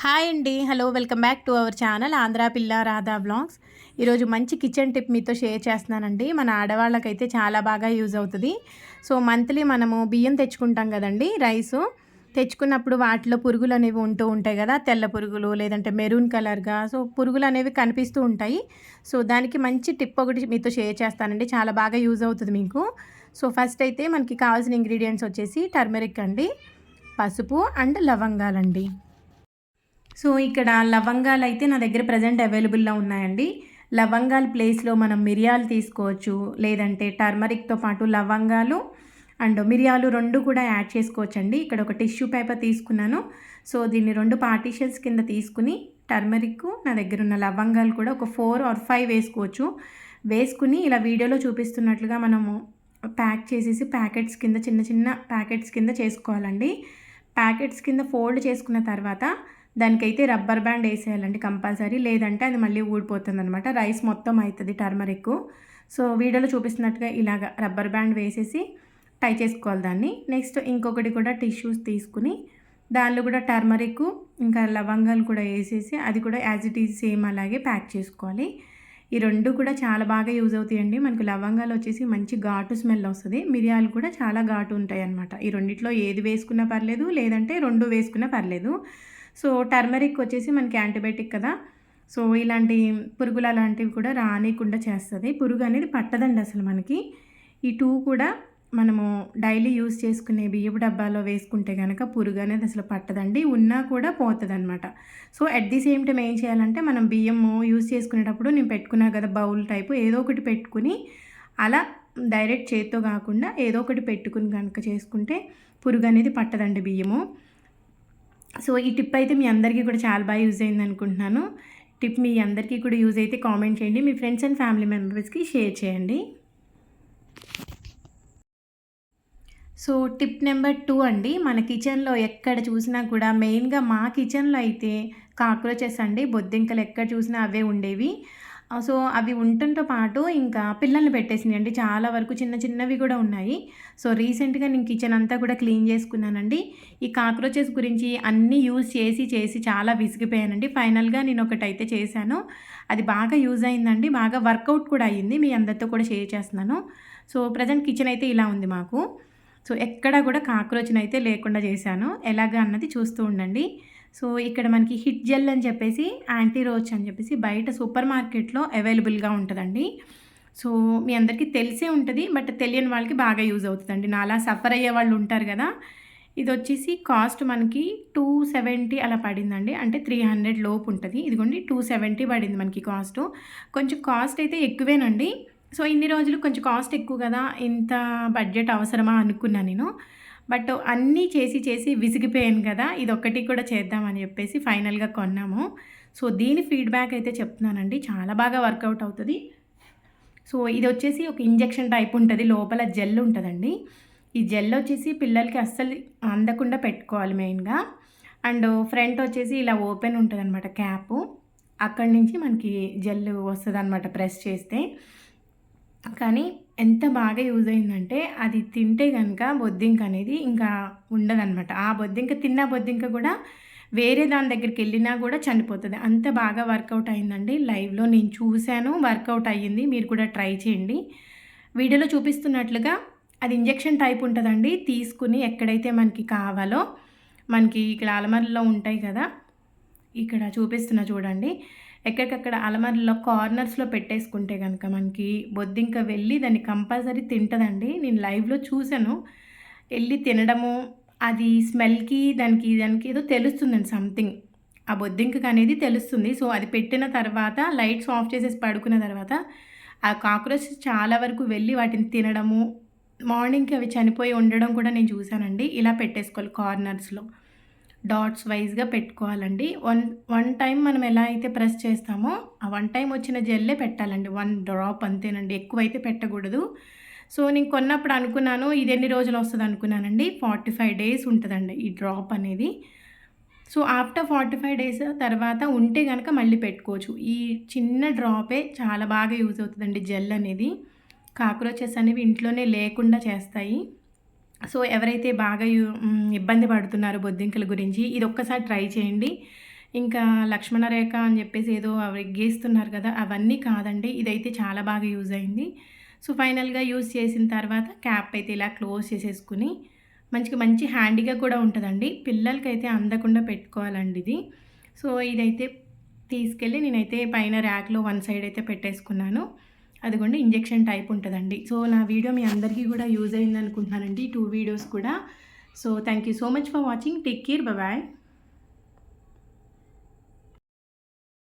Hi అండి. Hello welcome back to our channel Andhra Pilla Radha blogs ఈరోజు మంచి kitchen tip మీతో share చేస్తున్నానండి. మన ఆడవాళ్ళకైతే చాలా బాగా యూజ్ అవుతుంది. సో మంత్లీ మనము బియ్యం తెచ్చుకుంటాం కదండి రైసు. తెచ్చుకున్నప్పుడు వాటిలో పురుగులు అనేవి ఉంటూ ఉంటాయి కదా తెల్ల పురుగులు లేదంటే మెరూన్ కలర్గా. సో పురుగులు అనేవి కనిపిస్తూ ఉంటాయి. సో దానికి మంచి టిప్ ఒకటి మీతో షేర్ చేస్తానండి. చాలా బాగా యూజ్ అవుతుంది మీకు. సో ఫస్ట్ అయితే మనకి కావాల్సిన ఇంగ్రీడియంట్స్ వచ్చేసి టర్మరిక్ అండి పసుపు అండ్ లవంగాలండి. సో ఇక్కడ లవంగాలు అయితే నా దగ్గర ప్రజెంట్ అవైలబుల్లో ఉన్నాయండి. లవంగాల ప్లేస్లో మనం మిరియాలు తీసుకోవచ్చు లేదంటే టర్మరిక్తో పాటు లవంగాలు అండ్ మిరియాలు రెండు కూడా యాడ్ చేసుకోవచ్చండి. ఇక్కడ ఒక టిష్యూ పేపర్ తీసుకున్నాను. సో దీన్ని రెండు పార్టీషన్స్ కింద తీసుకుని టర్మరిక్ నా దగ్గర ఉన్న లవంగాలు కూడా ఒక ఫోర్ ఆర్ ఫైవ్ వేసుకోవచ్చు. వేసుకుని ఇలా వీడియోలో చూపిస్తున్నట్లుగా మనము ప్యాక్ చేసేసి ప్యాకెట్స్ కింద చిన్న చిన్న ప్యాకెట్స్ కింద చేసుకోవాలండి. ప్యాకెట్స్ కింద ఫోల్డ్ చేసుకున్న తర్వాత దానికైతే రబ్బర్ బ్యాండ్ వేసేయాలండి కంపల్సరీ. లేదంటే అది మళ్ళీ ఊడిపోతుంది అనమాట రైస్ మొత్తం అవుతుంది టర్మరిక్. సో వీడియోలో చూపిస్తున్నట్టుగా ఇలాగ రబ్బర్ బ్యాండ్ వేసేసి టై చేసుకోవాలి దాన్ని. నెక్స్ట్ ఇంకొకటి కూడా టిష్యూస్ తీసుకుని దానిలో కూడా టర్మరిక్ ఇంకా లవంగాలు కూడా వేసేసి అది కూడా యాజ్ ఇట్ ఈజ్ సేమ్ అలాగే ప్యాక్ చేసుకోవాలి. ఈ రెండు కూడా చాలా బాగా యూజ్ అవుతాయండి. మనకు లవంగాలు వచ్చేసి మంచి ఘాటు స్మెల్ వస్తుంది. మిరియాలు కూడా చాలా ఘాటు ఉంటాయి అన్నమాట ఈ రెండిట్లో ఏది వేసుకున్నా పర్లేదు లేదంటే రెండు వేసుకున్నా పర్లేదు. సో టర్మరిక్ వచ్చేసి మనకి యాంటీబయాటిక్ కదా. సో ఇలాంటి పురుగులు అలాంటివి కూడా రానియకుండా చేస్తుంది. పురుగు అనేది పట్టదండి అసలు మనకి. ఈ టూ కూడా మనము డైలీ యూస్ చేసుకునే బియ్యపు డబ్బాలో వేసుకుంటే కనుక పురుగు అనేది అసలు పట్టదండి. ఉన్నా కూడా పోతుందన్నమాట. So at the same time ఏం చేయాలంటే మనం బియ్యము యూస్ చేసుకునేటప్పుడు నేను పెట్టుకున్నా కదా బౌల్ టైపు ఏదో ఒకటి పెట్టుకుని అలా డైరెక్ట్ చేత్తో కాకుండా ఏదో ఒకటి పెట్టుకుని కనుక చేసుకుంటే పురుగు అనేది పట్టదండి బియ్యము. సో ఈ టిప్ అయితే మీ అందరికీ కూడా చాలా బాగా యూజ్ అయింది అనుకుంటున్నాను టిప్ మీ అందరికీ కూడా యూజ్ అయితే కామెంట్ చేయండి. మీ ఫ్రెండ్స్ అండ్ ఫ్యామిలీ మెంబర్స్కి షేర్ చేయండి. సో టిప్ నెంబర్ టూ అండి మన కిచెన్లో ఎక్కడ చూసినా కూడా మెయిన్గా మా కిచెన్లో అయితే కాక్రోచెస్ అండి బొద్దింకలు ఎక్కడ చూసినా అవే ఉండేవి. సో అవి ఉండటంతో పాటు ఇంకా పిల్లల్ని పెట్టేసినాయండి. అండి చాలా వరకు చిన్న చిన్నవి కూడా ఉన్నాయి. సో రీసెంట్గా నేను కిచెన్ అంతా కూడా క్లీన్ చేసుకున్నానండి. ఈ కాక్రోచెస్ గురించి అన్నీ యూజ్ చేసి చేసి చాలా విసిగిపోయానండి. ఫైనల్గా నేను ఒకటైతే చేశాను. అది బాగా యూజ్ అయిందండి. బాగా వర్కౌట్ కూడా అయ్యింది. మీ అందరితో కూడా షేర్ చేస్తున్నాను. సో ప్రజెంట్ కిచెన్ అయితే ఇలా ఉంది మాకు. సో ఎక్కడా కూడా కాక్రోచ్ని అయితే లేకుండా చేశాను. ఎలాగా అన్నది చూస్తూ ఉండండి. సో ఇక్కడ మనకి హిట్ జెల్ అని చెప్పేసి యాంటీ రోచ్ అని చెప్పేసి బయట సూపర్ మార్కెట్లో అవైలబుల్గా ఉంటుందండి. సో మీ అందరికీ తెలిసే ఉంటుంది బట్ తెలియని వాళ్ళకి బాగా యూజ్ అవుతుందండి. నాలా సఫర్ అయ్యే వాళ్ళు ఉంటారు కదా. ఇది వచ్చేసి కాస్ట్ మనకి టూ సెవెంటీ అలా పడిందండి. అంటే త్రీ హండ్రెడ్ లోపు ఉంటుంది. ఇదిగోండి టూ సెవెంటీ పడింది మనకి కాస్ట్. కొంచెం కాస్ట్ అయితే ఎక్కువేనండి. సో ఇన్ని రోజులు కొంచెం కాస్ట్ ఎక్కువ కదా ఇంత బడ్జెట్ అవసరమా అనుకున్నా నేను. బట్ అన్నీ చేసి చేసి విసిగిపోయాను కదా ఇది ఒక్కటి కూడా చేద్దామని చెప్పేసి ఫైనల్గా కొన్నాము. సో దీని ఫీడ్బ్యాక్ అయితే చెప్తున్నానండి. చాలా బాగా వర్కౌట్ అవుతుంది. సో ఇది వచ్చేసి ఒక ఇంజెక్షన్ టైప్ ఉంటుంది. లోపల జెల్ ఉంటుందండి. ఈ జెల్ వచ్చేసి పిల్లలకి అస్సలు అందకుండా పెట్టుకోవాలి మెయిన్గా. అండ్ ఫ్రంట్ వచ్చేసి ఇలా ఓపెన్ ఉంటుంది అనమాట క్యాప్. అక్కడి నుంచి మనకి జెల్ వస్తుంది అనమాట ప్రెస్ చేస్తే. కానీ ఎంత బాగా యూజ్ అయిందంటే అది తింటే కనుక బొద్దింక అనేది ఇంకా ఉండదన్నమాట. ఆ బొద్దింక తిన్న బొద్దింక కూడా వేరే దాని దగ్గరికి వెళ్ళినా కూడా చనిపోతుంది. అంత బాగా వర్కౌట్ అయిందండి. లైవ్లో నేను చూశాను వర్కౌట్ అయ్యింది. మీరు కూడా ట్రై చేయండి. వీడియోలో చూపిస్తున్నట్లుగా అది ఇంజెక్షన్ టైప్ ఉంటుందండి. తీసుకుని ఎక్కడైతే మనకి కావాలో మనకి ఇక్కడ అలమరలో ఉంటాయి కదా ఇక్కడ చూపిస్తున్నా చూడండి. ఎక్కడికక్కడ అలమరలో కార్నర్స్లో పెట్టేసుకుంటే కనుక మనకి బొద్దింక వెళ్ళి దాన్ని కంపల్సరీ తింటుందండి. నేను లైవ్లో చూశాను. వెళ్ళి తినడము అది స్మెల్కి దానికి దానికి ఏదో తెలుస్తుందండి సంథింగ్. ఆ బొద్దింకకు అనేది తెలుస్తుంది. సో అది పెట్టిన తర్వాత లైట్స్ ఆఫ్ చేసేసి పడుకున్న తర్వాత ఆ కాక్రోచ్ చాలా వరకు వెళ్ళి వాటిని తినడము మార్నింగ్కి అవి చనిపోయి ఉండడం కూడా నేను చూశానండి. ఇలా పెట్టేసుకోవాలి కార్నర్స్లో. డాట్స్ వైజ్గా పెట్టుకోవాలండి. వన్ వన్ టైం మనం ఎలా అయితే ప్రెస్ చేస్తామో ఆ వన్ టైం వచ్చిన జెల్లే పెట్టాలండి. వన్ డ్రాప్ అంతేనండి. ఎక్కువైతే పెట్టకూడదు. సో నేను కొన్నప్పుడు అనుకున్నాను ఇది ఎన్ని రోజులు వస్తుంది అనుకున్నానండి. ఫార్టీ ఫైవ్ డేస్ ఉంటుందండి ఈ డ్రాప్ అనేది. So after forty five days తర్వాత ఉంటే కనుక మళ్ళీ పెట్టుకోవచ్చు. ఈ చిన్న డ్రాపే చాలా బాగా యూజ్ అవుతుందండి జెల్ అనేది. కాక్రోచెస్ అనేవి ఇంట్లోనే లేకుండా చేస్తాయి. సో ఎవరైతే బాగా ఇబ్బంది పడుతున్నారో బొద్దింకల గురించి ఇది ఒక్కసారి ట్రై చేయండి. ఇంకా లక్ష్మణ రేఖ అని చెప్పేసి ఏదో అవి గీస్తున్నారు కదా అవన్నీ కాదండి. ఇదైతే చాలా బాగా యూజ్ అయింది. సో ఫైనల్గా యూజ్ చేసిన తర్వాత క్యాప్ అయితే ఇలా క్లోజ్ చేసేసుకుని మంచిగా మంచి హ్యాండీగా కూడా ఉంటుందండి. పిల్లలకైతే అందకుండా పెట్టుకోవాలండి ఇది. సో ఇదైతే తీసుకెళ్ళి నేనైతే పైన ర్యాక్లో వన్ సైడ్ అయితే పెట్టేసుకున్నాను. అదిగోండి ఇంజెక్షన్ టైప్ ఉంటుందండి. సో నా వీడియో మీ అందరికీ కూడా యూజ్ అయింది అనుకుంటున్నానండి టూ వీడియోస్ కూడా. So thank you so much for watching. Take care. Bye